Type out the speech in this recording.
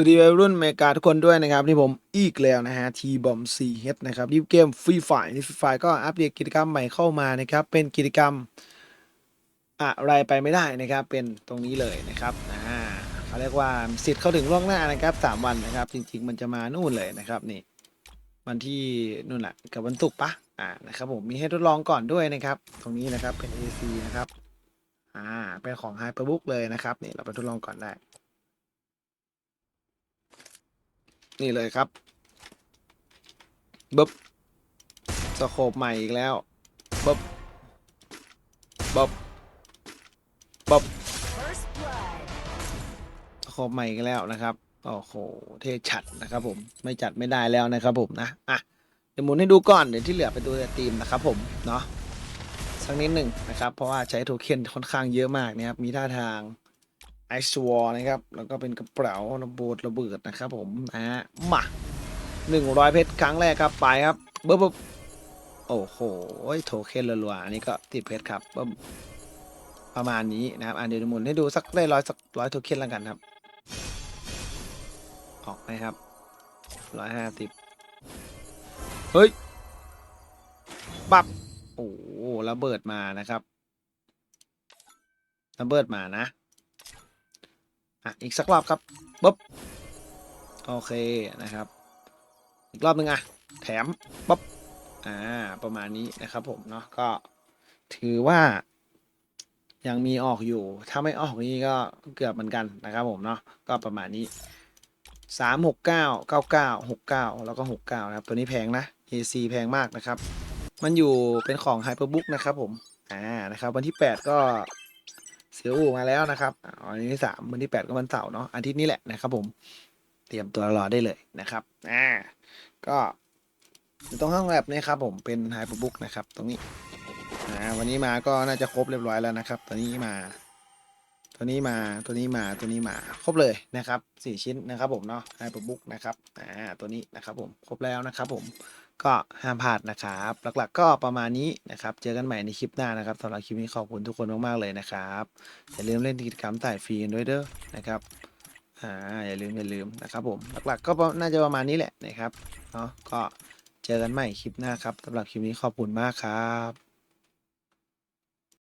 วัสดีวัยรุ่นเมกาทุกคนด้วยนะครับนี่ผมอีกแล้วนะฮะทีบอมซีเฮดนะครับนี่เกมฟรีไฟนี่ฟรีไฟก็อัปเดตกิจกรรมใหม่เข้ามานะครับ เป็นกิจกรรมอะไรไปไม่ได้นะครับ เป็นตรงนี้เลยนะครับอ่าเขาเรียกว่าสิทธิ์เข้าถึงล่วงหน้านะครับสามวันนะครับ จริง ๆ มันจะมานู่นเลยนะครับนี่ วันที่นู่นแหละกับวันศุกร์ปะอ่านะครับผมมีให้ทดลองก่อนด้วยนะครับ ตรงนี้นะครับเป็น AC นะครับอ่าเป็นของ Hyperbook เลยนะครับนี่เราไปทดลองก่อนได้ นี่เลยครับบึ๊บสโคปใหม่อีกแล้วบึ๊บบึ๊บบึ๊บสโคปใหม่อีกแล้วนะครับโอ้โหเท่ชัดนะครับผมไม่จัดไม่ได้แล้วนะครับผมนะอะเดี๋ยวหมุนให้ดูก่อนเดี๋ยวที่เหลือไปดูในทีมนะครับผมเนาะสักนิดหนึ่งนะครับ เพราะว่าใช้โทเค็นค่อนข้างเยอะมากนะครับมีท่าทาง ไอซ์วอลนะครับ แล้วก็เป็นกระเป๋าระเบิดระเบิดนะครับผมนะฮะมาหนึ่งร้อยเพชรครั้งแรกครับไปครับเบิ้บโอ้โหโทเค็นรัวๆอันนี้ก็ติดเพชรครับเบิ้มประมาณนี้นะครับอะเดี๋ยวหมุนให้ดูสักได้ร้อยสักร้อยโทเค็นแล้วกันครับ ออกไหมครับร้อยห้าสิบเฮ้ยปับโอ้ระเบิดมานะครับระเบิดมานะ อะอีกสักรอบครับปุ๊บโอเคนะครับ อีกรอบหนึ่งอะแถมปุ๊บอ่าประมาณนี้นะครับผมเนาะก็ถือว่ายังมีออกอยู่ ถ้าไม่ออกนี่ก็เกือบเหมือนกันนะครับผมเนาะก็ประมาณนี้สามหกเก้าเก้าเก้าหกเก้าแล้วก็หกเก้านะครับ ตัวนี้แพงนะ AC แพงมากนะครับ มันอยู่เป็นของ Hyperbook นะครับผม อ่า นะครับ วันที่แปดก็ เสียอู่มาแล้วนะครับอ่าวันที่สามวันที่แปดก็วันเสาร์เนาะอาทิตย์นี้แหละนะครับผมเตรียมตัวรอได้เลยนะครับอ่าก็อยู่ตรงห้องแลบนี่ครับผมเป็น Hyperbook นะครับ ตรงนี้อ่าวันนี้มาก็น่าจะครบเรียบร้อยแล้วนะครับ ตัวนี้มา ตัวนี้มาตัวนี้มาตัวนี้มาครบเลยนะครับสี่ชิ้นนะครับผมเนาะไฮเปอร์บุ๊กนะครับอ่าตัวนี้นะครับผมครบแล้วนะครับผม ก็ห้ามพลาดนะครับ หลักๆ ก็ประมาณนี้นะครับ เจอกันใหม่ในคลิปหน้านะครับสำหรับคลิปนี้ขอบคุณทุกคนมากๆเลยนะครับอย่าลืมเล่นกิจกรรมต่ายฟรีกันด้วยเด้อนะครับอ่าอย่าลืมอย่าลืมนะครับผมหลักๆ ก็น่าจะประมาณนี้แหละนะครับเนาะก็เจอกันใหม่คลิปหน้าครับสำหรับคลิปนี้ขอบคุณมากครับ